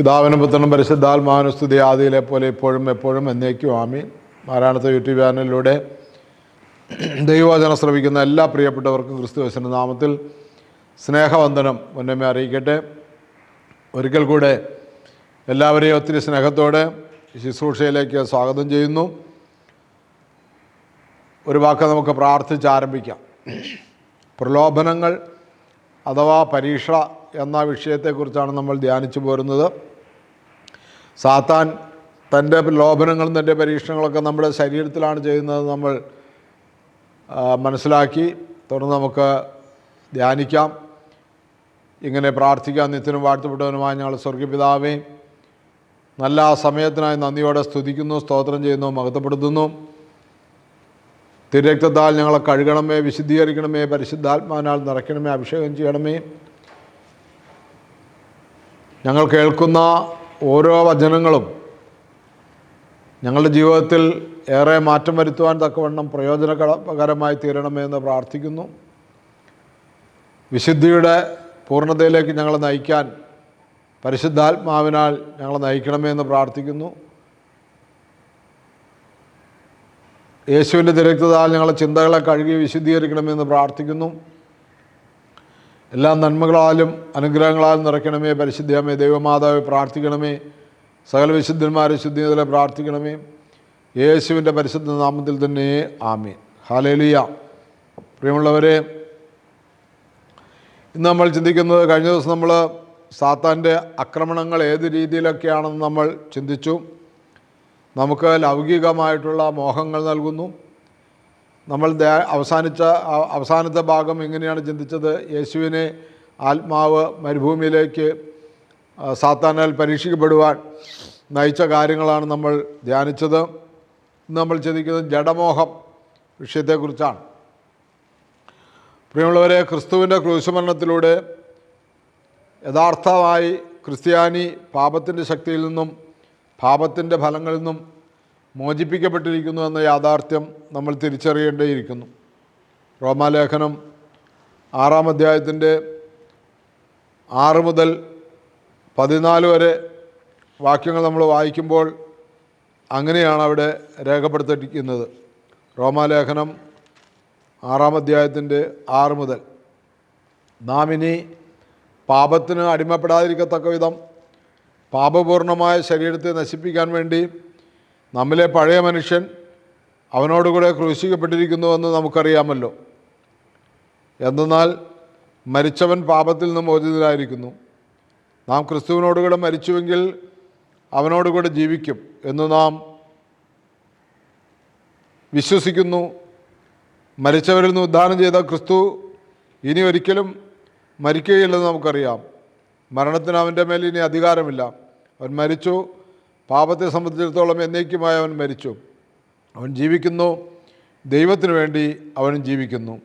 പിതാവിനും പുത്രനും പരിശുദ്ധാത്മാവിനും ആദിയിലെ പോലെ ഇപ്പോഴും എപ്പോഴും എന്നേക്കും ആമീൻ. മാരാണത്തെ യൂട്യൂബ് ചാനലിലൂടെ ദൈവവചനം ശ്രമിക്കുന്ന എല്ലാ പ്രിയപ്പെട്ടവർക്കും ക്രിസ്തുവശന്റെ നാമത്തിൽ സ്നേഹവന്ദനം മുന്നമേ അറിയിക്കട്ടെ. ഒരിക്കൽ കൂടെ എല്ലാവരെയും ഒത്തിരി സ്നേഹത്തോടെ ശുശ്രൂഷയിലേക്ക് സ്വാഗതം ചെയ്യുന്നു. ഒരു വാക്ക് നമുക്ക് പ്രാർത്ഥിച്ച് ആരംഭിക്കാം. പ്രലോഭനങ്ങൾ അഥവാ പരീക്ഷ എന്ന വിഷയത്തെക്കുറിച്ചാണ് നമ്മൾ ധ്യാനിച്ചു പോരുന്നത്. സാത്താൻ തന്റെ ലോഭനങ്ങളും തന്റെ പരീക്ഷണങ്ങളൊക്കെ നമ്മുടെ ശരീരത്തിലാണ് ചെയ്യുന്നത് നമ്മൾ മനസ്സിലാക്കി. തുടർന്ന് നമുക്ക് ധ്യാനിക്കാം. ഇങ്ങനെ പ്രാർത്ഥിക്കാം. നിത്യനും വാഴ്ത്തപ്പെട്ടവനുമായ ഞങ്ങൾ സ്വർഗപിതാവേ നല്ല ആ സമയത്തിനായി നന്ദിയോടെ സ്തുതിക്കുന്നു സ്തോത്രം ചെയ്യുന്നു മഹത്വപ്പെടുത്തുന്നു. തിരക്തത്താൽ ഞങ്ങളെ കഴുകണമേ വിശുദ്ധീകരിക്കണമേ പരിശുദ്ധാത്മാവിനാൽ നിറയ്ക്കണമേ അഭിഷേകം ചെയ്യണമേ. ഞങ്ങൾ കേൾക്കുന്ന ഓരോ വചനങ്ങളും ഞങ്ങളുടെ ജീവിതത്തിൽ ഏറെ മാറ്റം വരുത്തുവാൻ തക്കവണ്ണം പ്രയോജനകരമായി തീരണമെന്ന് പ്രാർത്ഥിക്കുന്നു. വിശുദ്ധിയുടെ പൂർണതയിലേക്ക് ഞങ്ങളെ നയിക്കാൻ പരിശുദ്ധാത്മാവിനാൽ ഞങ്ങളെ നയിക്കണമെന്ന് പ്രാർത്ഥിക്കുന്നു. യേശുവിന്റെ തിരക്തതാൽ ഞങ്ങളെ ചിന്തകളെ കഴുകി വിശുദ്ധീകരിക്കണമെന്ന് പ്രാർത്ഥിക്കുന്നു. എല്ലാ നന്മകളാലും അനുഗ്രഹങ്ങളാലും നിറയ്ക്കണമേ. പരിശുദ്ധിയമേ ദൈവമാതാവെ പ്രാർത്ഥിക്കണമേ. സകല വിശുദ്ധന്മാരെ ശുദ്ധിയതിലെ പ്രാർത്ഥിക്കണമേ. യേശുവിന്റെ പരിശുദ്ധ നാമത്തിൽ തന്നെ ആമീൻ. ഹാലേലിയ പ്രിയമുള്ളവരെ ഇന്ന് നമ്മൾ ചിന്തിക്കുന്നത് കഴിഞ്ഞ ദിവസം നമ്മൾ സാത്താന്റെ ആക്രമണങ്ങൾ ഏത് രീതിയിലൊക്കെയാണെന്ന് നമ്മൾ ചിന്തിച്ചു. നമുക്ക് ലൗകികമായിട്ടുള്ള മോഹങ്ങൾ നൽകുന്നു. നമ്മൾ അവസാനിച്ച അവസാനത്തെ ഭാഗം എങ്ങനെയാണ് ചിന്തിച്ചത്? യേശുവിനെ ആത്മാവ് മരുഭൂമിയിലേക്ക് സാത്താനാൽ പരീക്ഷിക്കപ്പെടുവാൻ നയിച്ച കാര്യങ്ങളാണ് നമ്മൾ ധ്യാനിച്ചത്. നമ്മൾ ചിന്തിക്കുന്നത് ജഡമോഹം വിഷയത്തെക്കുറിച്ചാണ്. പ്രിയമുള്ളവരെ ക്രിസ്തുവിന്റെ ക്രൂശമരണത്തിലൂടെ യഥാർത്ഥമായി ക്രിസ്ത്യാനി പാപത്തിന്റെ ശക്തിയിൽ നിന്നും പാപത്തിന്റെ ഫലങ്ങളിൽ നിന്നും മോചിപ്പിക്കപ്പെട്ടിരിക്കുന്നു എന്ന യാഥാർത്ഥ്യം നമ്മൾ തിരിച്ചറിയേണ്ടിയിരിക്കുന്നു. റോമാലേഖനം ആറാം അധ്യായത്തിന്റെ ആറ് മുതൽ പതിനാല് വരെ വാക്യങ്ങൾ നമ്മൾ വായിക്കുമ്പോൾ അങ്ങനെയാണ് അവിടെ രേഖപ്പെടുത്തിയിരിക്കുന്നത്. റോമാലേഖനം ആറാം അധ്യായത്തിന്റെ ആറ് മുതൽ. നാം ഇനി പാപത്തിന് അടിമപ്പെടാതിരിക്കത്തക്ക വിധം പാപപൂർണമായ ശരീരത്തെ നശിപ്പിക്കാൻ വേണ്ടി നമ്മിലെ പഴയ മനുഷ്യൻ അവനോടുകൂടെ ക്രൂശിക്കപ്പെട്ടിരിക്കുന്നുവെന്ന് നമുക്കറിയാമല്ലോ. എന്തെന്നാൽ മരിച്ചവൻ പാപത്തിൽ നിന്ന് മോചിതരായിരിക്കുന്നു നാം ക്രിസ്തുവിനോടുകൂടെ മരിച്ചുവെങ്കിൽ അവനോടുകൂടെ ജീവിക്കും എന്ന് നാം വിശ്വസിക്കുന്നു. മരിച്ചവരിൽ നിന്ന് ഉദ്ധാനം ചെയ്ത ക്രിസ്തു ഇനി ഒരിക്കലും മരിക്കുകയില്ലെന്ന് നമുക്കറിയാം. മരണത്തിന് അവന്റെ മേൽ ഇനി അധികാരമില്ല. അവൻ മരിച്ചു പാപത്തെ സംബന്ധിച്ചിടത്തോളം എന്നേക്കുമായി അവൻ മരിച്ചു. അവൻ ജീവിക്കുന്നു. ദൈവത്തിന് വേണ്ടി അവൻ ജീവിക്കുന്നു.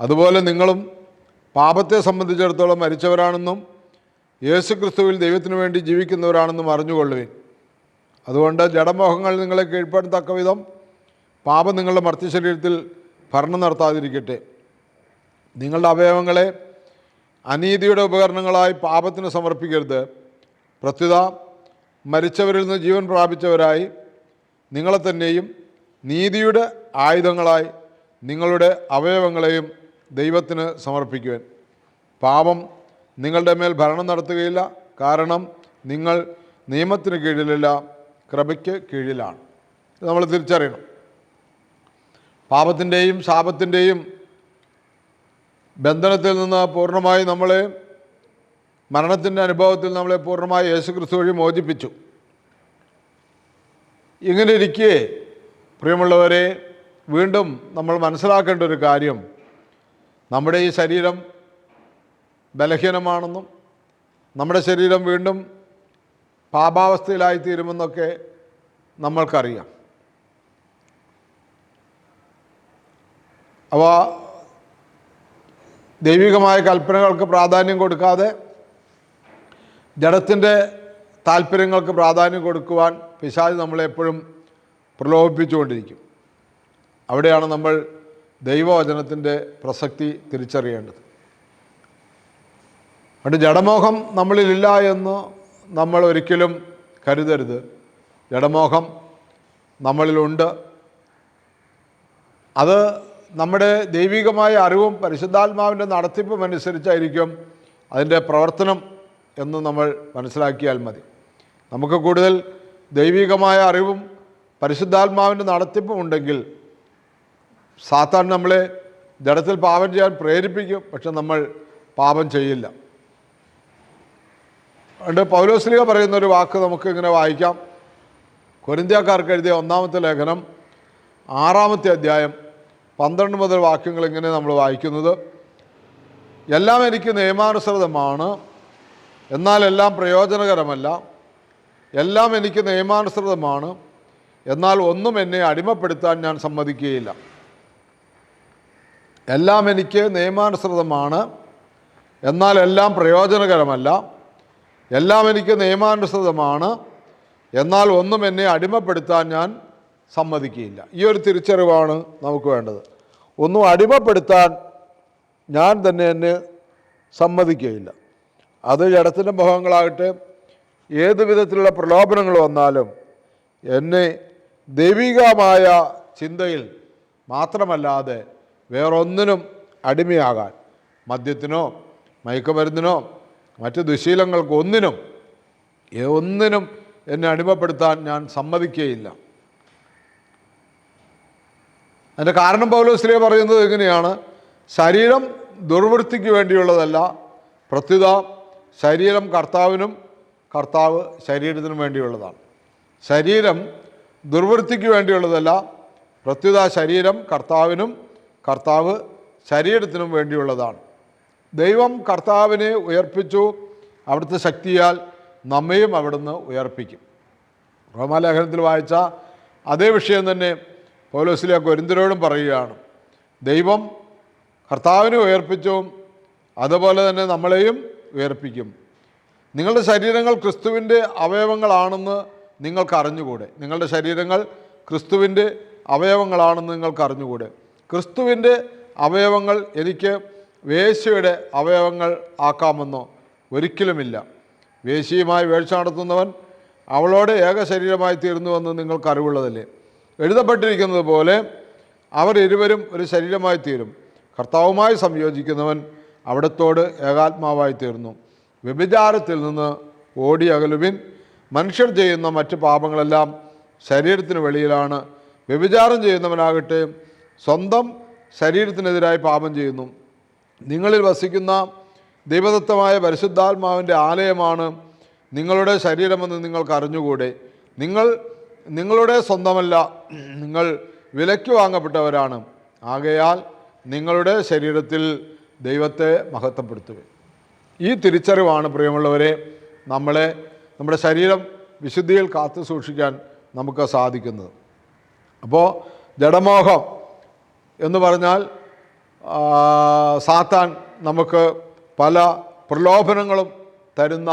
അതുപോലെ നിങ്ങളും പാപത്തെ സംബന്ധിച്ചിടത്തോളം മരിച്ചവരാണെന്നും യേശു ക്രിസ്തുവിൽ ദൈവത്തിന് വേണ്ടി ജീവിക്കുന്നവരാണെന്നും അറിഞ്ഞുകൊള്ളുവിൻ. അതുകൊണ്ട് ജഡമോഹങ്ങൾ നിങ്ങളെ കീഴ്പ്പെടുത്തക്ക വിധം പാപം നിങ്ങളുടെ മർത്യശരീരത്തിൽ ഭരണം നടത്താതിരിക്കട്ടെ. നിങ്ങളുടെ അവയവങ്ങളെ അനീതിയുടെ ഉപകരണങ്ങളായി പാപത്തിന് സമർപ്പിക്കരുത്. പ്രത്യുത മരിച്ചവരിൽ നിന്ന് ജീവൻ പ്രാപിച്ചവരായി നിങ്ങളെ തന്നെയും നീതിയുടെ ആയുധങ്ങളായി നിങ്ങളുടെ അവയവങ്ങളെയും ദൈവത്തിന് സമർപ്പിക്കുവാൻ. പാപം നിങ്ങളുടെ മേൽ ഭരണം നടത്തുകയില്ല. കാരണം നിങ്ങൾ നിയമത്തിന് കീഴിലല്ല കൃപയ്ക്ക് കീഴിലാണ്. നമ്മൾ തിരിച്ചറിയണം. പാപത്തിന്റെയും ശാപത്തിന്റെയും ബന്ധനത്തിൽ നിന്ന് പൂർണമായി നമ്മളെ മരണത്തിന്റെ അനുഭവത്തിൽ നമ്മളെ പൂർണമായി യേശു ക്രിസ്തു വഴി മോചിപ്പിച്ചു. ഇങ്ങനെ ഇരിക്കെ പ്രിയമുള്ളവരെ വീണ്ടും നമ്മൾ മനസ്സിലാക്കേണ്ട ഒരു കാര്യം. നമ്മുടെ ഈ ശരീരം ബലഹീനമാണെന്നും നമ്മുടെ ശരീരം വീണ്ടും പാപാവസ്ഥയിലായിത്തീരുമെന്നൊക്കെ നമ്മൾക്കറിയാം. അവ ദൈവികമായ കൽപ്പനകൾക്ക് പ്രാധാന്യം കൊടുക്കാതെ ജഡത്തിന്റെ താല്പര്യങ്ങൾക്ക് പ്രാധാന്യം കൊടുക്കുവാൻ പിശാജ് നമ്മളെപ്പോഴും പ്രലോഭിപ്പിച്ചുകൊണ്ടിരിക്കും. അവിടെയാണ് നമ്മൾ ദൈവവചനത്തിന്റെ പ്രസക്തി തിരിച്ചറിയേണ്ടത്. അതുകൊണ്ട് ജഡമോഹം നമ്മളിലില്ല എന്ന് നമ്മൾ ഒരിക്കലും കരുതരുത്. ജഡമോഹം നമ്മളിലുണ്ട് അത് നമ്മുടെ ദൈവികമായ അറിവും പരിശുദ്ധാത്മാവിന്റെ നടത്തിപ്പും അനുസരിച്ചായിരിക്കും അതിന്റെ പ്രവർത്തനം എന്ന് നമ്മൾ മനസ്സിലാക്കിയാൽ മതി. നമുക്ക് കൂടുതൽ ദൈവികമായ അറിവും പരിശുദ്ധാത്മാവിന്റെ നടത്തിപ്പും ഉണ്ടെങ്കിൽ സാത്താൻ നമ്മളെ ജഡത്തിൽ പാപം ചെയ്യാൻ പ്രേരിപ്പിക്കും പക്ഷെ നമ്മൾ പാപം ചെയ്യില്ല. അതുകൊണ്ട് പൗലോസ്ലിക പറയുന്ന ഒരു വാക്ക് നമുക്ക് ഇങ്ങനെ വായിക്കാം. കൊരിന്ത്യക്കാർക്ക് എഴുതിയ ഒന്നാമത്തെ ലേഖനം ആറാമത്തെ അധ്യായം പന്ത്രണ്ട് മുതൽ വാക്യങ്ങൾ ഇങ്ങനെ നമ്മൾ വായിക്കുന്നത്. എല്ലാം എനിക്ക് നിയമാനുസൃതമാണ് എന്നാൽ എല്ലാം പ്രയോജനകരമല്ല. എല്ലാം എനിക്ക് നിയമാനുസൃതമാണ്. എന്നാൽ ഒന്നും എന്നെ അടിമപ്പെടുത്താൻ ഞാൻ സമ്മതിക്കുകയില്ല. എല്ലാം എനിക്ക് നിയമാനുസൃതമാണ്. എന്നാൽ എല്ലാം പ്രയോജനകരമല്ല. എല്ലാം എനിക്ക് നിയമാനുസൃതമാണ്. എന്നാൽ ഒന്നും എന്നെ അടിമപ്പെടുത്താൻ ഞാൻ സമ്മതിക്കുകയില്ല. ഈ ഒരു തിരിച്ചറിവാണ് നമുക്ക് വേണ്ടത്. ഒന്നും അടിമപ്പെടുത്താൻ ഞാൻ തന്നെ എന്നെ സമ്മതിക്കുകയില്ല. അത് ജഡത്തിന്റെ മുഖങ്ങളാകട്ടെ ഏത് വിധത്തിലുള്ള പ്രലോഭനങ്ങൾ വന്നാലും എന്നെ ദൈവികമായ ചിന്തയിൽ മാത്രമല്ലാതെ വേറൊന്നിനും അടിമയാകാൻ മദ്യത്തിനോ മയക്കുമരുന്നിനോ മറ്റ് ദുശീലങ്ങൾക്ക് ഒന്നിനും ഏ- ഒന്നിനും എന്നെ അടിമപ്പെടുത്താൻ ഞാൻ സമ്മതിക്കുകയില്ല. അതിന്റെ കാരണം പൗലോസ്ലിയ പറയുന്നത് എങ്ങനെയാണ് ശരീരം ദുർവൃത്തിക്ക് വേണ്ടിയുള്ളതല്ല പ്രത്യുത ശരീരം കർത്താവിനും കർത്താവ് ശരീരത്തിനും വേണ്ടിയുള്ളതാണ്. ശരീരം ദുർവൃത്തിക്ക് വേണ്ടിയുള്ളതല്ല പ്രത്യുത ശരീരം കർത്താവിനും കർത്താവ് ശരീരത്തിനും വേണ്ടിയുള്ളതാണ്. ദൈവം കർത്താവിനെ ഉയർപ്പിച്ചു അവിടുത്തെ ശക്തിയാൽ നമ്മയും അവിടുന്ന് ഉയർപ്പിക്കും. റോമാലേഖനത്തിൽ വായിച്ച അതേ വിഷയം തന്നെ പൗലോസിലെ ഗുരുന്ദരോടും പറയുകയാണ്. ദൈവം കർത്താവിനെ ഉയർപ്പിച്ചു അതുപോലെ തന്നെ നമ്മളെയും ഉയർപ്പിക്കും നിങ്ങളുടെ ശരീരങ്ങൾ ക്രിസ്തുവിന്റെ അവയവങ്ങളാണെന്ന് നിങ്ങൾക്ക് അറിഞ്ഞുകൂടെ? നിങ്ങളുടെ ശരീരങ്ങൾ ക്രിസ്തുവിന്റെ അവയവങ്ങളാണെന്ന് നിങ്ങൾക്ക് അറിഞ്ഞുകൂടെ? ക്രിസ്തുവിന്റെ അവയവങ്ങൾ എനിക്ക് വേശ്യയുടെ അവയവങ്ങൾ ആക്കാമെന്നോ? ഒരിക്കലുമില്ല. വേശ്യയുമായി വേഴ്ച നടത്തുന്നവൻ അവളോട് ഏക ശരീരമായി തീർന്നുവെന്ന് നിങ്ങൾക്ക് അറിവുള്ളതല്ലേ? എഴുതപ്പെട്ടിരിക്കുന്നത് പോലെ അവർ ഇരുവരും ഒരു ശരീരമായി തീരും. കർത്താവുമായി സംയോജിക്കുന്നവൻ അവിടത്തോട് ഏകാത്മാവായി തീർന്നു. വ്യഭിചാരത്തിൽ നിന്ന് ഓടി അകലുവിൻ മനുഷ്യർ ചെയ്യുന്ന മറ്റ് പാപങ്ങളെല്ലാം ശരീരത്തിന് വെളിയിലാണ്. വ്യഭിചാരം ചെയ്യുന്നവനാകട്ടെ സ്വന്തം ശരീരത്തിനെതിരായി പാപം ചെയ്യുന്നു. നിങ്ങളിൽ വസിക്കുന്ന ദൈവദത്തമായ പരിശുദ്ധാത്മാവിന്റെ ആലയമാണ് നിങ്ങളുടെ ശരീരമെന്ന് നിങ്ങൾക്ക് അറിഞ്ഞുകൂടെ. നിങ്ങൾ നിങ്ങളുടെ സ്വന്തമല്ല നിങ്ങൾ വിലയ്ക്ക് വാങ്ങപ്പെട്ടവരാണ്. ആകയാൽ നിങ്ങളുടെ ശരീരത്തിൽ ദൈവത്തെ മഹത്വപ്പെടുത്തുക. ഈ തിരിച്ചറിവാണ് പ്രിയമുള്ളവരെ നമ്മളെ നമ്മുടെ ശരീരം വിശുദ്ധിയിൽ കാത്തു സൂക്ഷിക്കാൻ നമുക്ക് സാധിക്കുന്നത്. അപ്പോൾ ജഡമോഹം എന്ന് പറഞ്ഞാൽ സാത്താൻ നമുക്ക് പല പ്രലോഭനങ്ങളും തരുന്ന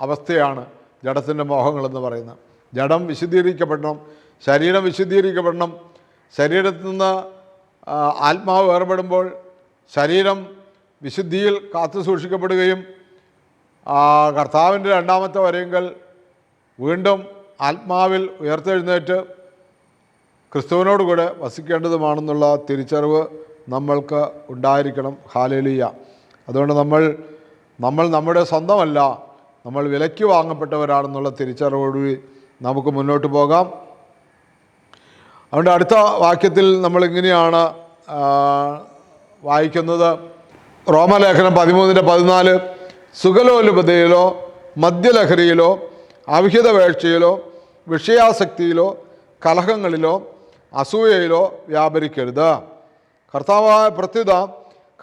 അവസ്ഥയാണ് ജഡത്തിന്റെ മോഹങ്ങളെന്ന് പറയുന്നത്. ജഡം വിശുദ്ധീകരിക്കപ്പെടണം ശരീരം വിശുദ്ധീകരിക്കപ്പെടണം ശരീരത്തിൽ നിന്ന് ആത്മാവ് വേർപെടുമ്പോൾ ശരീരം വിശുദ്ധിയിൽ കാത്തു സൂക്ഷിക്കപ്പെടുകയും കർത്താവിന്റെ രണ്ടാമത്തെ വരെയെങ്കിൽ വീണ്ടും ആത്മാവിൽ ഉയർത്തെഴുന്നേറ്റ് ക്രിസ്തുവിനോടുകൂടെ വസിക്കേണ്ടതുമാണെന്നുള്ള തിരിച്ചറിവ് നമ്മൾക്ക് ഉണ്ടായിരിക്കണം. ഹാലേലിയ. അതുകൊണ്ട് നമ്മൾ നമ്മൾ നമ്മുടെ സ്വന്തമല്ല നമ്മൾ വിലയ്ക്ക് വാങ്ങപ്പെട്ടവരാണെന്നുള്ള തിരിച്ചറിവോടുകൂടി നമുക്ക് മുന്നോട്ട് പോകാം. അതുകൊണ്ട് അടുത്ത വാക്യത്തിൽ നമ്മളിങ്ങനെയാണ് വായിക്കുന്നത് റോമലേഖനം പതിമൂന്നിന്റെ പതിനാല് സുഖലോലുപതയിലോ മദ്യലഹരിയിലോ അവിഹിത വേഴ്ചയിലോ വിഷയാസക്തിയിലോ കലഹങ്ങളിലോ അസൂയയിലോ വ്യാപരിക്കരുത്. കർത്താവായ പ്രത്യുത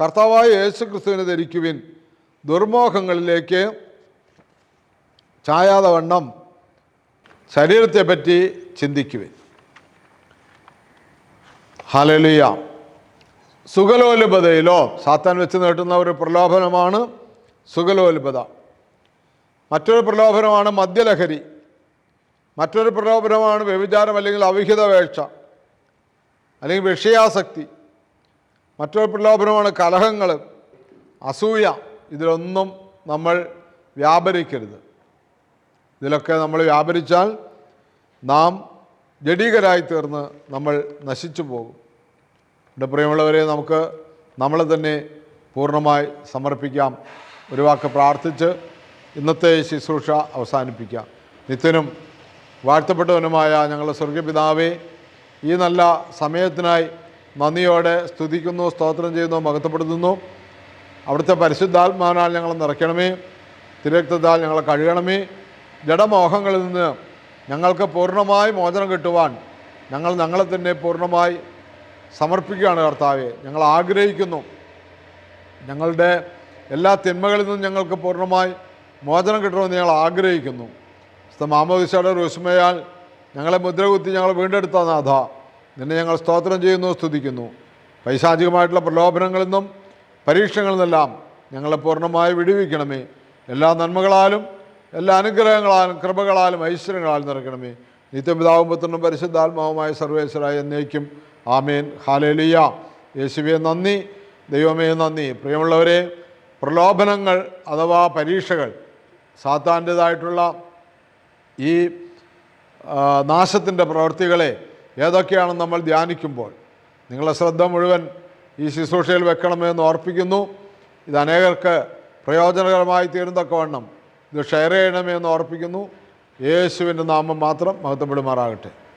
കർത്താവായ യേശു ക്രിസ്തുവിനെ ധരിക്കുവിൻ. ദുർമോഹങ്ങളിലേക്ക് ചായാതെ വണ്ണം ശരീരത്തെപ്പറ്റി ചിന്തിക്കുവിൻ. ഹലലിയ സുഖലോലുപതയിലോ സാത്താൻ വെച്ച് നീട്ടുന്ന ഒരു പ്രലോഭനമാണ് സുഖലോലുപത. മറ്റൊരു പ്രലോഭനമാണ് മദ്യലഹരി. മറ്റൊരു പ്രലോഭനമാണ് വ്യഭിചാരം അല്ലെങ്കിൽ അവിഹിത വേഴ്ച അല്ലെങ്കിൽ വിഷയാസക്തി. മറ്റൊരു പ്രലോഭനമാണ് കലഹങ്ങൾ അസൂയ. ഇതിലൊന്നും നമ്മൾ വ്യാപരിക്കരുത്. ഇതിലൊക്കെ നമ്മൾ വ്യാപരിച്ചാൽ നാം ജഡീകരായി തീർന്ന് നമ്മൾ നശിച്ചു പോകും. എന്റെ പ്രിയമുള്ളവരെ നമുക്ക് നമ്മളെ തന്നെ പൂർണമായി സമർപ്പിക്കാം. ഒരു വാക്ക് പ്രാർത്ഥിച്ച് ഇന്നത്തെ ശുശ്രൂഷ അവസാനിപ്പിക്കാം. നിത്യനും വാഴ്ത്തപ്പെട്ടവനുമായ ഞങ്ങളുടെ സ്വർഗപിതാവേ ഈ നല്ല സമയത്തിനായി നന്ദിയോടെ സ്തുതിക്കുന്നു സ്തോത്രം ചെയ്യുന്നു മഹത്വപ്പെടുത്തുന്നു. അവിടുത്തെ പരിശുദ്ധാത്മാവിനാൽ ഞങ്ങളെ നിറയ്ക്കണമേ തിരക്തത്താൽ ഞങ്ങളെ കഴുകണമേ. ജഡമോഹങ്ങളിൽ നിന്ന് ഞങ്ങൾക്ക് പൂർണമായി മോചനം കിട്ടുവാൻ ഞങ്ങൾ ഞങ്ങളെ തന്നെ പൂർണമായി സമർപ്പിക്കുകയാണ് കർത്താവെ. ഞങ്ങൾ ആഗ്രഹിക്കുന്നു. ഞങ്ങളുടെ എല്ലാ തിന്മകളിൽ നിന്നും ഞങ്ങൾക്ക് പൂർണമായി മോചനം കിട്ടണമെന്ന് ഞങ്ങൾ ആഗ്രഹിക്കുന്നു. മാമോദിശയുടെ രുസ്മയാൽ ഞങ്ങളെ മുദ്രകുത്തി ഞങ്ങൾ വീണ്ടെടുത്ത നാഥ. നിന്നെ ഞങ്ങൾ സ്തോത്രം ചെയ്യുന്നു സ്തുതിക്കുന്നു. പൈശാചികമായിട്ടുള്ള പ്രലോഭനങ്ങളിൽ നിന്നും പരീക്ഷകളിൽ നിന്നെല്ലാം ഞങ്ങളെ പൂർണമായി വിടുവിക്കണമേ. എല്ലാ നന്മകളാലും എല്ലാ അനുഗ്രഹങ്ങളാലും കൃപകളാലും ഐശ്വര്യങ്ങളാലും നിറയ്ക്കണമേ. നിത്യപിതാവും പുത്രനും പരിശുദ്ധാത്മാവുമായ സർവേശ്വരായ എന്നേക്കും ആമേൻ. ഹാലേലിയ. യേശുവെ നന്ദി. ദൈവമേ നന്ദി. പ്രിയമുള്ളവരെ പ്രലോഭനങ്ങൾ അഥവാ പരീക്ഷകൾ സാത്താന്റേതായിട്ടുള്ള ഈ നാശത്തിന്റെ പ്രവൃത്തികളെ ഏതൊക്കെയാണ് നമ്മൾ ധ്യാനിക്കുമ്പോൾ നിങ്ങളെ ശ്രദ്ധ മുഴുവൻ ഈ ശുശ്രൂഷയിൽ വെക്കണമെന്ന് ഓർപ്പിക്കുന്നു. ഇത് അനേകർക്ക് പ്രയോജനകരമായി തീരുന്നതക്കവണ്ണം ഇത് ഷെയർ ചെയ്യണമേ എന്ന് ഓർപ്പിക്കുന്നു. യേശുവിന്റെ നാമം മാത്രം മഹത്വപ്പെടുമാറാകട്ടെ.